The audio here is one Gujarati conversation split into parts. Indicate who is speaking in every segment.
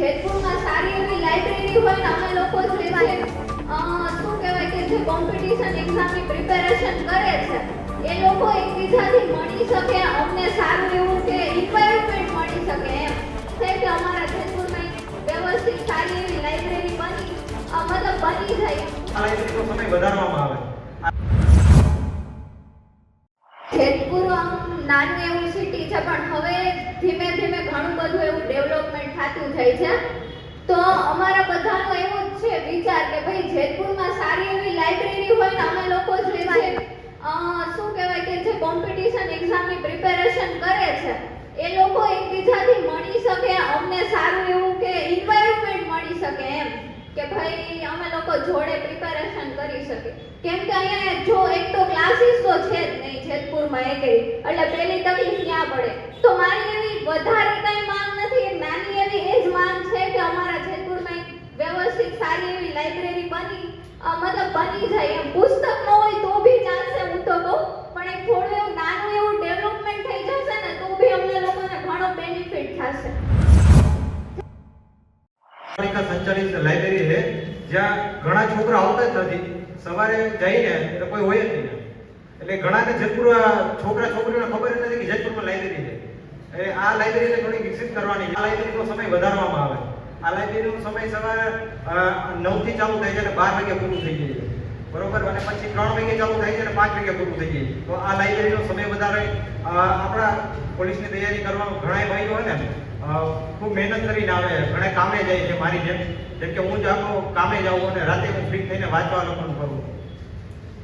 Speaker 1: જેતપુરમાં સારી એવી લાઇબ્રેરી હોય ને અમે લોકો જે છે અ, શું કહેવાય કે જે કોમ્પિટિશન એક્ઝામની પ્રિપેરેશન કરે છે એ લોકો એકબીજાથી મળી શકે અમને સારું એવું કે ઇન્વાયરમેન્ટ મળી શકે એમ. છે કે અમારા જેતપુરમાં વ્યવસ્થિત સારી એવી લાઇબ્રેરી બની મતલબ બની જાય.
Speaker 2: આ લાઇબ્રેરીનો સમય વધારવામાં આવે.
Speaker 1: જેતપુર નાનું એવું સિટી છે પણ હવે ધીમે ધીમે ઘણું બધું એવું થતું જાય છે. તો અમારા બધાનો એવો જ છે વિચાર કે ભાઈ જેતપુરમાં સારી એવી લાઇબ્રેરી હોય ને અમે લોકો જ લેવાય શું કહેવાય કે જે કોમ્પિટિશન એક્ઝામની પ્રિપેરેશન કરે છે, એ લોકો એકબીજાથી મળી શકે, અમને સારું એવું કે ઇન્વાયરમેન્ટ મળી શકે એમ, કે ભાઈ અમે લોકો જોડે પ્રિપેરેશન કરી શકીએ. કેમ કે અહીંયા જો એક તો ક્લાસીસ તો છે જ નહીં જેતપુરમાં એકે એટલે પહેલી તકલીફ ત્યાં પડે તો મારી એવી વધારે કઈ માંગ નથી એક નાની એવી એ જ માંગ છે કે અમારા જેતપુરમાં એક વ્યવસ્થિત સારી એવી લાઇબ્રેરી બની અ, મતલબ બની જાય એમ પુસ્તક ન હોય તો બી ચાલશે હું તો કહું પણ એક થોડું એવું નાનું એવું ડેવલપમેન્ટ થઈ જશે ને તો બી અમને લોકોને ઘણો બેનિફિટ થશે
Speaker 2: પાલિકા સંચાલિત લાઇબ્રેરી છે, જ્યાં ઘણા છોકરા આવતા જ નથી. સવારે જઈને એટલે કોઈ હોય જ નહીં. એટલે ઘણાને જેતપુર છોકરા છોકરીઓને ખબર નથી કે જેતપુરમાં લાઇબ્રેરી છે. એટલે આ લાઇબ્રેરીને થોડી વિકસિત કરવાની આ લાઇબ્રેરીનો સમય વધારવામાં આવે. આ લાઇબ્રેરીનો સમય સવારે નવથી ચાલુ થાય છે અને બાર વાગે પૂરું થઈ જાય છે. બરોબર? અને પછી ત્રણ વાગે ચાલુ થાય છે અને પાંચ વાગે પૂરું થઈ જાય તો આ લાઇબ્રેરીનો સમય વધારે આપણા પોલીસની તૈયારી કરવા ઘણા ભાઈઓ હોય ને ખૂબ મહેનત કરીને આવે, ઘણા કામે જાય છે મારી જેમ. જેમ કે હું જ કામે જાઉં અને રાતે હું ફ્રી થઈને વાંચવા લખવાનું કરું.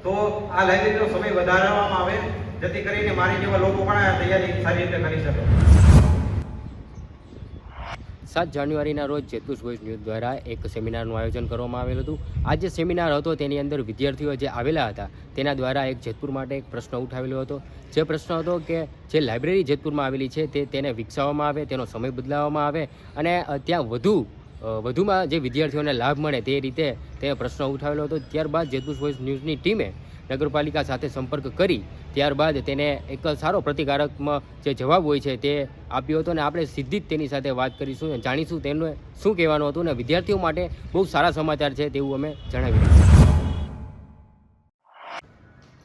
Speaker 2: તો આ લાઇબ્રેરીનો સમય વધારવામાં આવે, જેથી કરીને મારી જેવા લોકો પણ આ તૈયારી સારી રીતે કરી શકે.
Speaker 3: સાત જાન્યુઆરીના રોજ જેતુષ વોઇસ ન્યૂઝ દ્વારા એક સેમિનારનું આયોજન કરવામાં આવેલું હતું. આ જે સેમિનાર હતો તેની અંદર વિદ્યાર્થીઓ જે આવેલા હતા તેના દ્વારા એક જેતપુર માટે એક પ્રશ્ન ઉઠાવેલો હતો. જે પ્રશ્ન હતો કે જે લાઇબ્રેરી જેતપુરમાં આવેલી છે તે તેને વિકસાવવામાં આવે, તેનો સમય બદલાવવામાં આવે અને ત્યાં વધુ વધુમાં જે વિદ્યાર્થીઓને લાભ મળે તે રીતે તે પ્રશ્ન ઉઠાવેલો હતો. ત્યારબાદ જેતપુર વોઇસ ન્યૂઝની ટીમે નગરપાલિકા સાથે સંપર્ક કરી ત્યારબાદ તેને એક સારો પ્રતિકારકમાં જે જવાબ હોય છે તે આપ્યો હતો અને આપણે સીધી જ તેની સાથે વાત કરીશું અને જાણીશું તેનું શું કહેવાનું હતું અને વિદ્યાર્થીઓ માટે બહુ સારા સમાચાર છે તેવું અમે જણાવી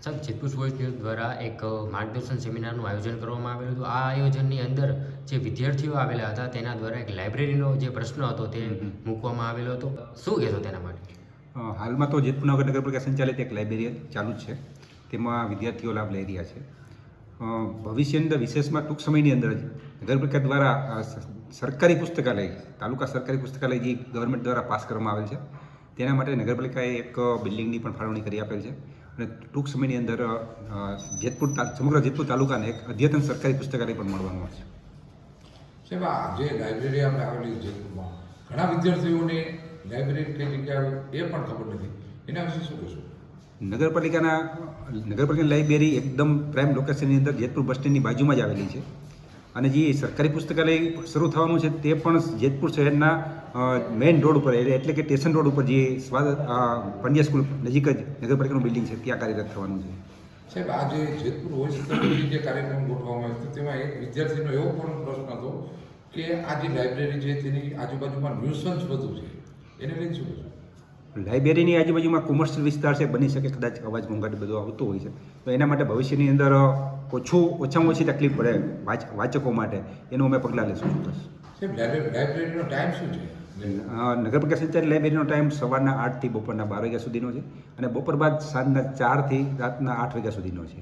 Speaker 3: સર જેતપુર વોઇસ ન્યૂઝ દ્વારા એક માર્ગદર્શન સેમિનારનું આયોજન કરવામાં આવેલું હતું. આ આયોજનની અંદર જે વિદ્યાર્થીઓ આવેલા હતા તેના દ્વારા એક લાઇબ્રેરીનો જે પ્રશ્ન હતો તે મૂકવામાં આવેલો હતો. શું કહેશો તેના માટે?
Speaker 4: હાલમાં તો જેતપુર નગર નગરપાલિકા સંચાલિત એક લાઇબ્રેરી ચાલુ છે. તેમાં વિદ્યાર્થીઓ લાભ લઈ રહ્યા છે. ભવિષ્યની અંદર વિશેષમાં ટૂંક સમયની અંદર જ નગરપાલિકા દ્વારા સરકારી પુસ્તકાલય, તાલુકા સરકારી પુસ્તકાલય જે ગવર્મેન્ટ દ્વારા પાસ કરવામાં આવેલ છે, તેના માટે નગરપાલિકાએ એક બિલ્ડિંગની પણ ફાળવણી કરી આપેલ છે. અને ટૂંક સમયની અંદર જેતપુર સમગ્ર જેતપુર તાલુકાને એક અદ્યતન સરકારી પુસ્તકાલય પણ મળવાનું આવશે
Speaker 5: સાહેબ, આ જે લાઇબ્રેરી આપણે આવેલી છે જેતપુરમાં ઘણા વિદ્યાર્થીઓને લાઇબ્રેરી કઈ જગ્યાએ એ પણ ખબર નથી. એના વિશે શું કહેશો?
Speaker 4: નગરપાલિકાના નગરપાલિકાની લાઇબ્રેરી એકદમ પ્રાઇમ લોકેશનની અંદર જેતપુર બસ સ્ટેન્ડની બાજુમાં જ આવેલી છે. અને જે સરકારી પુસ્તકાલય શરૂ થવાનું છે તે પણ જેતપુર શહેરના મેઇન રોડ ઉપર એટલે કે સ્ટેશન રોડ ઉપર જે સ્વાદ પંડ્યા સ્કૂલ નજીક જ નગરપાલિકાનું બિલ્ડિંગ છે ત્યાં કાર્યરત થવાનું છે.
Speaker 5: સાહેબ આ જે જેતપુર હોય જે કાર્યક્રમ ગોઠવવામાં આવ્યો તેમાં એક વિદ્યાર્થીનો એવો પણ પ્રશ્ન હતો કે આ જે લાઇબ્રેરી છે તેની આજુબાજુમાં ન્યુસન્સ વધુ છે. એને લઈને શું કરશું?
Speaker 4: લાઇબ્રેરીની આજુબાજુમાં કોમર્શિયલ વિસ્તાર છે બની શકે કદાચ અવાજ ઘોંઘાટ બધું આવતું હોય છે. તો એના માટે ભવિષ્યની અંદર ઓછું ઓછામાં ઓછી તકલીફ પડે વાચ વાચકો માટે. એનું અમે પગલાં લેશું ચોક્કસ.
Speaker 5: સાહેબ લાઇબ્રેરીનો ટાઈમ શું છે?
Speaker 4: નગરપાલિકા સંચાલિત લાઇબ્રેરીનો ટાઈમ સવારના આઠથી બપોરના બાર વાગ્યા સુધીનો છે અને બપોર બાદ સાંજના ચારથી રાતના આઠ વાગ્યા સુધીનો છે.